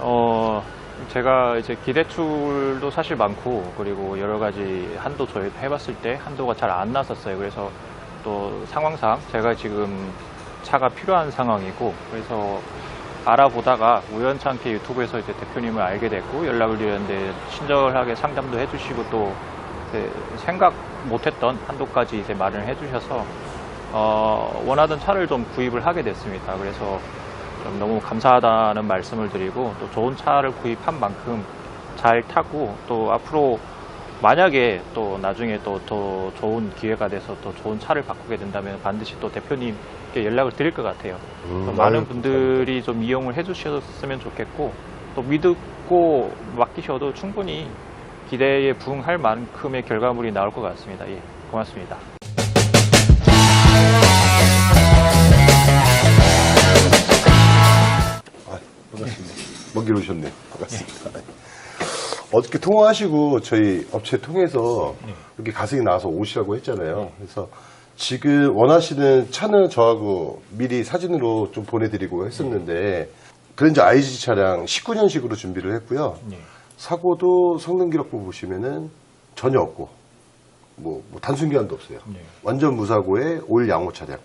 어, 제가 이제 기대출도 사실 많고 그리고 여러 가지 한도 저희 해봤을 때 한도가 잘 안 났었어요. 그래서 또 상황상 제가 지금 차가 필요한 상황이고 그래서 알아보다가 우연찮게 유튜브에서 이제 대표님을 알게 됐고 연락을 드렸는데 친절하게 상담도 해주시고 또 생각 못했던 한도까지 이제 말을 해주셔서 어, 원하던 차를 좀 구입을 하게 됐습니다. 그래서 좀 너무 감사하다는 말씀을 드리고 또 좋은 차를 구입한 만큼 잘 타고 또 앞으로 만약에 또 나중에 또 더 좋은 기회가 돼서 또 좋은 차를 바꾸게 된다면 반드시 또 대표님께 연락을 드릴 것 같아요. 음, 또 많은 분들이 좀 이용을 해주셨으면 좋겠고 또 믿고 맡기셔도 충분히 기대에 부응할 만큼의 결과물이 나올 것 같습니다. 예, 고맙습니다. 반갑습니다. 먼길 오셨네요. 반갑습니다. 어저께 통화하시고 저희 업체 통해서 이렇게 가슴이 나와서 오시라고 했잖아요. 그래서 지금 원하시는 차는 저하고 미리 사진으로 좀 보내드리고 했었는데 그랜저 IG 차량 19년식으로 준비를 했고요. 예. 사고도 성능 기록부 보시면은 전혀 없고 뭐, 뭐 단순 기한도 없어요. 네. 완전 무사고의 올 양호 차량.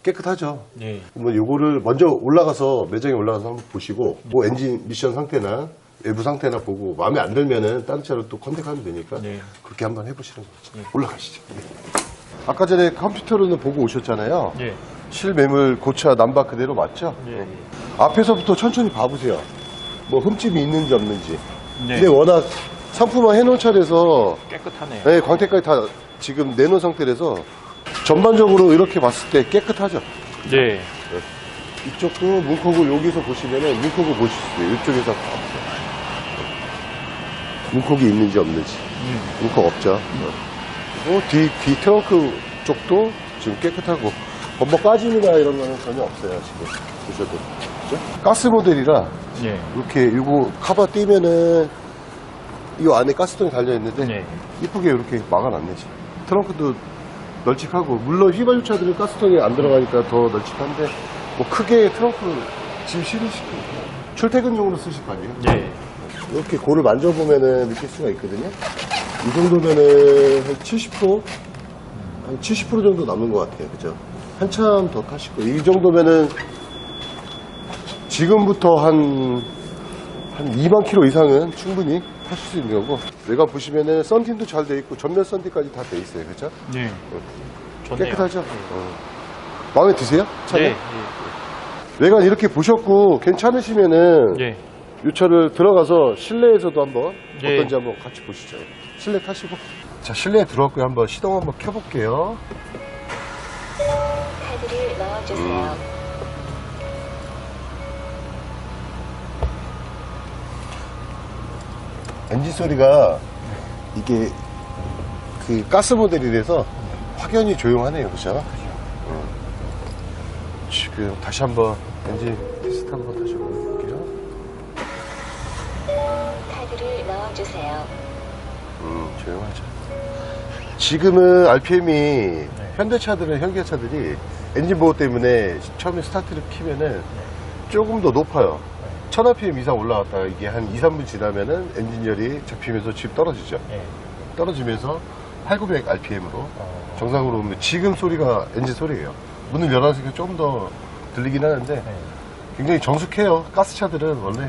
예. 깨끗하죠. 예. 뭐 요거를 먼저 올라가서 매장에 올라가서 한번 보시고 뭐 엔진 미션 상태나 외부 상태나 보고 마음에 안 들면은 다른 차로 또 컨택하면 되니까 네. 그렇게 한번 해보시는 거죠. 올라가시죠. 네. 아까 전에 컴퓨터로는 보고 오셨잖아요. 예. 실매물 고차 남바 그대로 맞죠? 예. 앞에서부터 천천히 봐보세요. 뭐 흠집이 있는지 없는지. 네. 근데 워낙 상품화 해놓은 차라서 깨끗하네요. 네, 광택까지 다 지금 내놓은 상태라서 전반적으로 이렇게 봤을 때 깨끗하죠. 네. 이쪽도 문콕을 여기서 보시면은 문콕을 보실 수 있어요. 이쪽에서. 문콕이 있는지 없는지. 문콕 없죠. 그리고 뒤, 뒤 트렁크 쪽도 지금 깨끗하고 범버 까짐이나 이런 거는 전혀 없어요. 지금 보셔도. 그죠? 가스 모델이라 예. 이렇게 이거 카바 띄면은 이 안에 가스통이 달려 있는데 네. 이쁘게 이렇게 막아놨네 지금. 트렁크도 널찍하고 물론 휘발유차들은 가스통이 안 들어가니까 더 널찍한데 뭐 크게 트렁크 지금 실으시고 출퇴근용으로 쓰실 거 아니에요? 예. 이렇게 고를 만져보면은 느낄 수가 있거든요. 이 정도면은 한 70%? 한 70% 정도 남는 것 같아요. 그죠? 한참 더 타실 거예요. 이 정도면은 지금부터 한, 한 2만 킬로 이상은 충분히 타실 수 있는 거고. 내가 보시면은 썬팅도 잘 돼 있고 전면 썬팅까지 다 돼 있어요. 그죠? 네. 좋네요. 깨끗하죠? 어. 마음에 드세요? 차는? 네. 외관 이렇게 보셨고 괜찮으시면은 예. 이 차를 들어가서 실내에서도 한번 예. 어떤지 한번 같이 보시죠. 실내 타시고. 자, 실내에 들어왔고요. 한번 시동 한번 켜볼게요. 카드를 넣어주세요. 엔진 소리가 이게 그 가스 모델이라서 확연히 조용하네요. 그죠? 어. 지금 다시 한번 엔진 테스트 한번 다시 보여볼게요. 카드를 넣어주세요. 음, 조용하죠. 지금은 RPM이 현대차들은 현기차들이 엔진 보호 때문에 처음에 스타트를 키면은 조금 더 높아요. 1000rpm 이상 올라갔다가 이게 한 2, 3분 지나면은 엔진열이 잡히면서 집 떨어지죠. 예. 떨어지면서 8900 RPM으로 정상으로 오면 지금 소리가 엔진 소리예요. 문을 열어서 조금 더 들리긴 하는데 굉장히 정숙해요. 가스차들은 원래.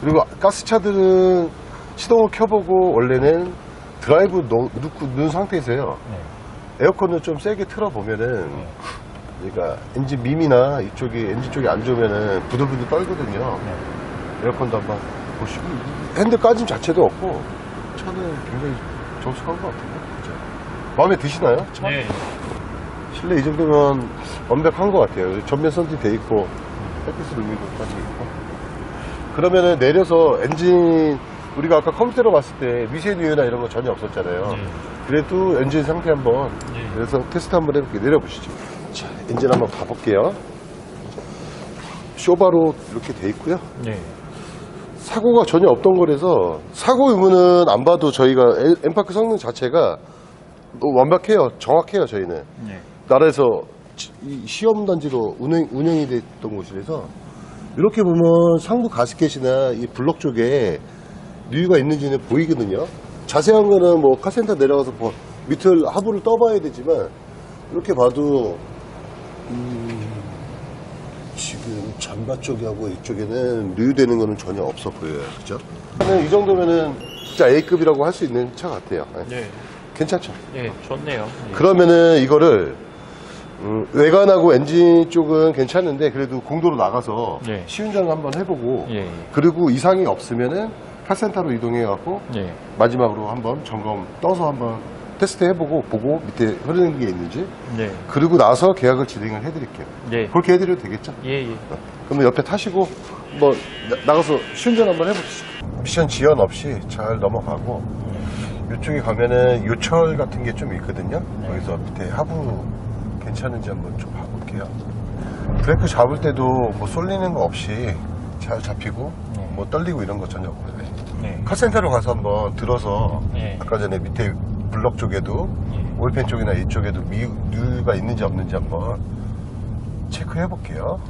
그리고 가스차들은 시동을 켜보고 원래는 드라이브 넣, 넣고 넣은 상태에서요. 에어컨을 좀 세게 틀어보면은 그러니까 엔진 밈이나 이쪽이 엔진 쪽이 안 좋으면은 부들부들 떨거든요. 에어컨도 한번 보시고 핸들 까짐 자체도 없고 차는 굉장히 정숙한 것 같아요. 그죠? 마음에 드시나요? 차? 네. 실내 이 정도면 완벽한 것 같아요. 전면 선팅 돼 있고 햇빛 루미도까지 있고. 그러면은 내려서 엔진 우리가 아까 컴퓨터로 봤을 때 미세누 유나 이런 거 전혀 없었잖아요. 네. 그래도 엔진 상태 한번 네. 그래서 테스트 한번 해볼게요. 내려보시죠. 자, 엔진 한번 봐볼게요. 쇼바로 이렇게 돼 있고요. 네. 사고가 전혀 없던 거라서 사고 유무는 안 봐도 저희가 에- 엠파크 성능 자체가 완벽해요. 정확해요. 저희는 네. 나라에서 지- 이 시험 단지로 운영, 운영이 됐던 곳이라서 이렇게 보면 상부 가스켓이나 이 블럭 쪽에 누유가 있는지는 보이거든요. 자세한 거는 뭐 카센터 내려가서 뭐 밑을 하부를 떠봐야 되지만 이렇게 봐도 음, 지금 잠바 쪽하고 이쪽에는 누유되는 거는 전혀 없어 보여요. 그죠? 이 정도면은 진짜 A급이라고 할 수 있는 차 같아요. 네. 네. 괜찮죠? 예, 좋네요. 예. 그러면은 이거를 음, 외관하고 엔진 쪽은 괜찮은데 그래도 공도로 나가서 예. 시운전 한번 해보고 예, 예. 그리고 이상이 없으면은 카센터로 이동해갖고 예. 마지막으로 한번 점검 떠서 한번 테스트 해보고 보고 밑에 흐르는 게 있는지 예. 그리고 나서 계약을 진행을 해드릴게요. 예. 그렇게 해드려도 되겠죠? 예, 예. 그러면 옆에 타시고 뭐 나, 가서 시운전 한번 해보시죠. 미션 지연 없이 잘 넘어가고 이쪽에 가면은 요철 같은 게 좀 있거든요. 여기서 밑에 하부 괜찮은지 한번 좀 봐볼게요. 브레이크 잡을 때도 뭐 쏠리는 거 없이 잘 잡히고 네. 뭐 떨리고 이런 거 전혀 없고요. 네. 카센터로 가서 한번 들어서 네. 아까 전에 밑에 블럭 쪽에도 예. 오일팬 쪽이나 이쪽에도 미, 누유가 있는지 없는지 한번 체크해 볼게요.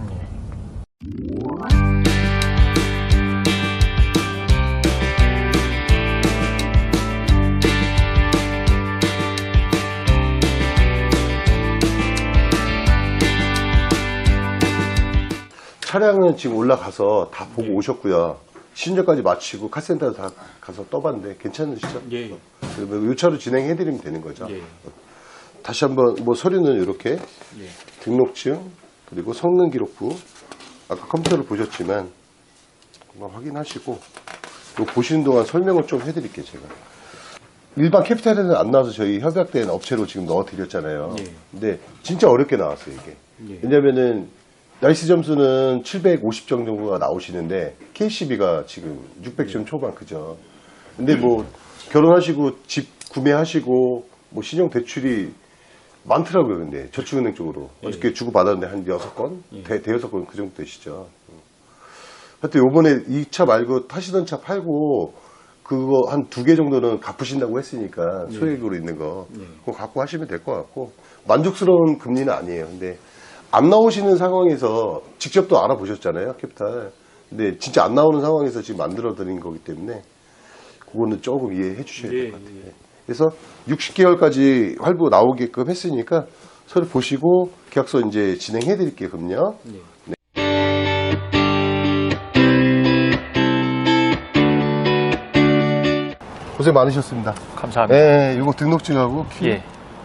차량은 지금 올라가서 다 보고 오셨고요. 신전까지 마치고 카센터 다 가서 떠봤는데 괜찮으시죠? 예. 그러면 요 차로 진행해드리면 되는 거죠. 예. 다시 한번 뭐 서류는 이렇게 예. 등록증 그리고 성능 기록부 아까 컴퓨터를 보셨지만 한번 확인하시고 요 보시는 동안 설명을 좀 해드릴게요 제가 일반 캐피탈에는 안 나와서 저희 협약된 업체로 지금 넣어드렸잖아요 예. 근데 진짜 어렵게 나왔어요 이게 예. 왜냐면은 나이스 점수는 750점 정도가 나오시는데 KCB가 지금 600점 초반 그죠? 근데 뭐 결혼하시고 집 구매하시고 뭐 신용 대출이 많더라고요, 근데. 저축은행 쪽으로. 어저께 주고 받았는데 한 여섯 건, 대 대여섯 건 그 정도 되시죠. 하여튼 요번에 이 차 말고 타시던 차 팔고 그거 한 두 개 정도는 갚으신다고 했으니까 소액으로 있는 거. 그거 갖고 하시면 될 것 같고. 만족스러운 금리는 아니에요. 근데 안 나오시는 상황에서 직접 또 알아보셨잖아요, 캐피탈. 근데 진짜 안 나오는 상황에서 지금 만들어 드린 거기 때문에 그거는 조금 이해해 주셔야 될 예, 것 같아요. 그래서 60개월까지 활부 나오게끔 했으니까 서류 보시고 계약서 이제 진행해 드릴게요, 그럼요. 네. 고생 많으셨습니다. 감사합니다. 네, 이거 등록증하고 키 예.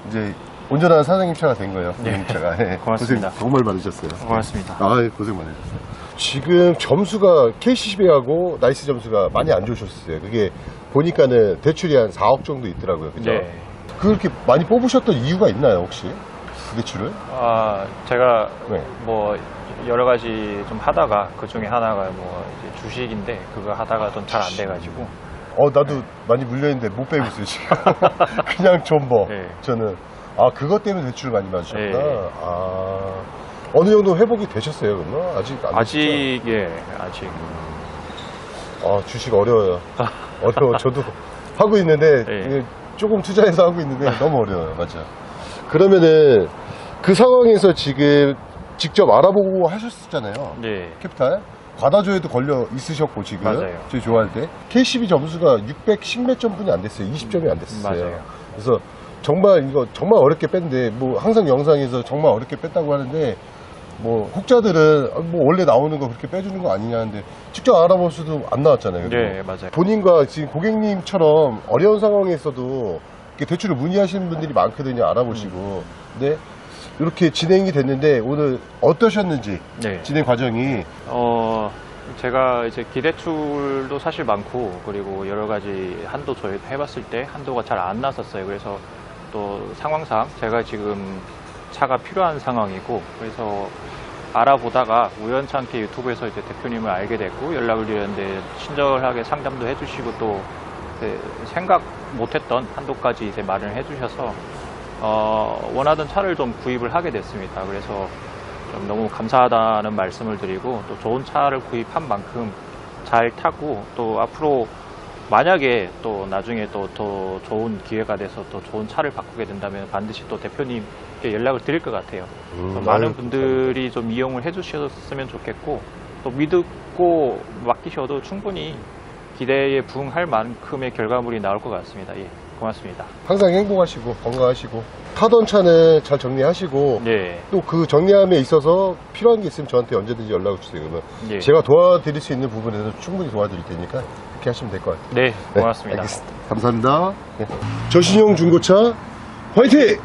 이제 운전하는 사장님 차가 된 거예요. 예. 사장님 차가. 예. 고맙습니다. 고생 정말 많으셨어요. 고맙습니다. 아, 예, 고생 많으셨어요. 지금 점수가 KCCB하고 나이스 점수가 많이 안 좋으셨어요. 그게 보니까는 대출이 한 4억 정도 있더라고요. 그죠? 네. 그렇게 많이 뽑으셨던 이유가 있나요, 혹시? 그 대출을? 아, 제가 네. 뭐 여러 가지 좀 하다가 그 중에 하나가 뭐 이제 주식인데 그거 하다가 좀 잘 안 돼가지고 어, 나도 많이 물려있는데 못 빼고 있어요, 지금. 그냥 존버. 네. 저는. 아, 그것 때문에 대출을 많이 받으셨구나. 네. 아. 어느 정도 회복이 되셨어요, 그러면? 아직 안 아직 예 아직 아, 주식 어려워요. 어려워. 저도 하고 있는데, 네. 이게 조금 투자해서 하고 있는데 너무 어려워요. 맞아. 그러면은 그 상황에서 지금 직접 알아보고 하셨었잖아요. 네 캐피탈. 과다조에도 걸려 있으셨고, 지금. 맞아요. 저희 좋아할 때. KCB 점수가 610몇 점뿐이 안 됐어요. 20점이 안 됐어요. 맞아요. 그래서 정말 이거 정말 어렵게 뺐는데, 뭐 항상 영상에서 정말 어렵게 뺐다고 하는데, 뭐 혹자들은 아, 뭐 원래 나오는 거 그렇게 빼주는 거 아니냐는데 직접 알아볼 수도 안 나왔잖아요. 네, 맞아요. 본인과 지금 고객님처럼 어려운 상황에서도 이렇게 대출을 문의하시는 분들이 많거든요. 알아보시고. 근데 이렇게 진행이 됐는데 오늘 어떠셨는지 네. 진행 과정이 어, 제가 이제 기대출도 사실 많고, 그리고 여러 가지 한도 저희 해봤을 때 한도가 잘 안 났었어요. 그래서 또 상황상 제가 지금 차가 필요한 상황이고, 그래서 알아보다가 우연찮게 유튜브에서 이제 대표님을 알게 됐고, 연락을 드렸는데 친절하게 상담도 해주시고 또 생각 못했던 한도까지 이제 말을 해주셔서, 어, 원하던 차를 좀 구입을 하게 됐습니다. 그래서 좀 너무 감사하다는 말씀을 드리고 또 좋은 차를 구입한 만큼 잘 타고 또 앞으로 만약에 또 나중에 또 더 좋은 기회가 돼서 또 좋은 차를 바꾸게 된다면 반드시 또 대표님께 연락을 드릴 것 같아요. 음, 많은 아유, 분들이 좀 이용을 해주셨으면 좋겠고 또 믿고 맡기셔도 충분히 기대에 부응할 만큼의 결과물이 나올 것 같습니다. 예, 고맙습니다. 항상 행복하시고 건강하시고 타던 차는 잘 정리하시고 예, 또그 정리함에 있어서 필요한 게 있으면 저한테 언제든지 연락을 주세요. 그러면 예. 제가 도와드릴 수 있는 부분에서 충분히 도와드릴 테니까 그렇게 하시면 될 것 같아요. 네, 네, 고맙습니다. 알겠습니다. 감사합니다. 네. 저신용 중고차 화이팅!